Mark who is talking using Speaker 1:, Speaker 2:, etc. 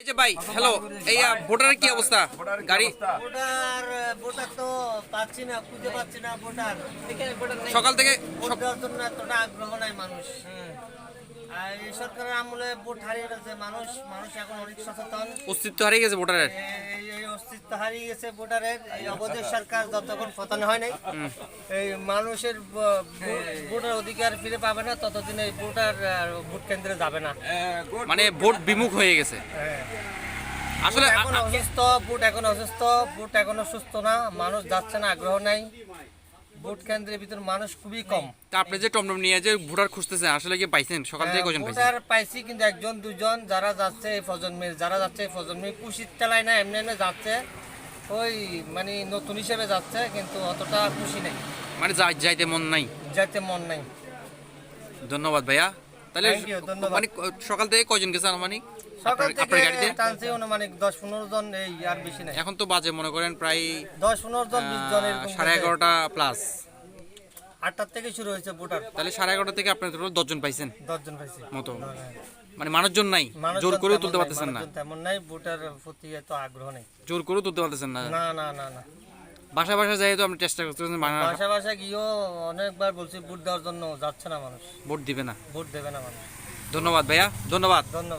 Speaker 1: এই যে ভাই হ্যালো এই ভোটারের কি অবস্থা? গাড়ি?
Speaker 2: ভোটার ভোটার তো পাচ্ছি না খুঁজে পাচ্ছি না ভোটার।
Speaker 1: সকাল থেকে
Speaker 2: ভোট দেওয়ার জন্য এতটা আগ্রহ নাই মানুষ। আর এই সরকারের আমলে ভোট হারিয়ে গেছে মানুষ। মানুষ এখন অনেক সচেতন।
Speaker 1: অস্তিত্ব হারিয়ে গেছে ভোটারের।
Speaker 2: এই অস্তিত্ব হারিয়ে গেছে ভোটারের। এই অবৈধ সরকার যতক্ষণ পতন হয় নাই এই মানুষের ভোট- ভোটার অধিকার ফিরে পাবে না ততদিন এই ভোটার ভোট কেন্দ্রে যাবে না।
Speaker 1: মানে ভোট বিমুখ হয়ে গেছে। আসলে
Speaker 2: এখন অসুস্থ ভোট এখন অসুস্থ ভোট এখনও সুস্থ না মানুষ যাচ্ছে না আগ্রহ নাই। ভোট কেন্দ্রের ভিতর মানুষ খুবই কম।
Speaker 1: তা আপনি যে টমটম নিয়ে যে ভোটার খুঁজতেছেন আসলে কি পাইছেন? সকাল থেকে কজন পাইছেন?
Speaker 2: ভোটার পাইছি কিন্তু একজন দুজন যারা যাচ্ছে এই প্রজন্মের যারা যাচ্ছে এই প্রজন্মের কুশির তেলায় না এমনি এমনি যাচ্ছে। ওই মানে নতুন হিসেবে যাচ্ছে কিন্তু অতটা খুশি নেই।
Speaker 1: মানে যাই যাইতে মন নাই?
Speaker 2: যাইতে মন নাই।
Speaker 1: ধন্যবাদ ভাইয়া। তাহলে। মানে সকাল থেকে কজন গেছেন
Speaker 2: সকাল
Speaker 1: আপনার- আপনার গাড়িতে?
Speaker 2: থেকে টানছে অনুমানিক দশ পনেরো জন এই আর বেশি নাই।
Speaker 1: এখন তো বাজে মনে করেন প্রায়
Speaker 2: দশ পনেরো জন বিশ
Speaker 1: সাড়ে এগারোটা প্লাস
Speaker 2: আটটার থেকে শুরু হয়েছে ভোটার।
Speaker 1: তাহলে সাড়ে এগারোটা থেকে আপনার টোটাল দশজন পাইছেন?
Speaker 2: দশ জন পাইছি।
Speaker 1: মতো। মানে মানুষজন নাই? জোর
Speaker 2: তেমন
Speaker 1: তুলতে পারতেছেন না?
Speaker 2: তেমন নাই ভোটার প্রতি এত আগ্রহ নেই।
Speaker 1: জোর করেও তুলতে পারতেছেন না
Speaker 2: না না না।
Speaker 1: বাসা বাসা যাই তো আমরা চেষ্টা করতে
Speaker 2: বাসা বাসা গিয়েও অনেকবার বলছি ভোট দেওয়ার জন্য যাচ্ছে না মানুষ।
Speaker 1: ভোট দিবে না।
Speaker 2: ভোট দেবে না মানুষ।
Speaker 1: ধন্যবাদ ভাইয়া ধন্যবাদ।
Speaker 2: ধন্যবাদ।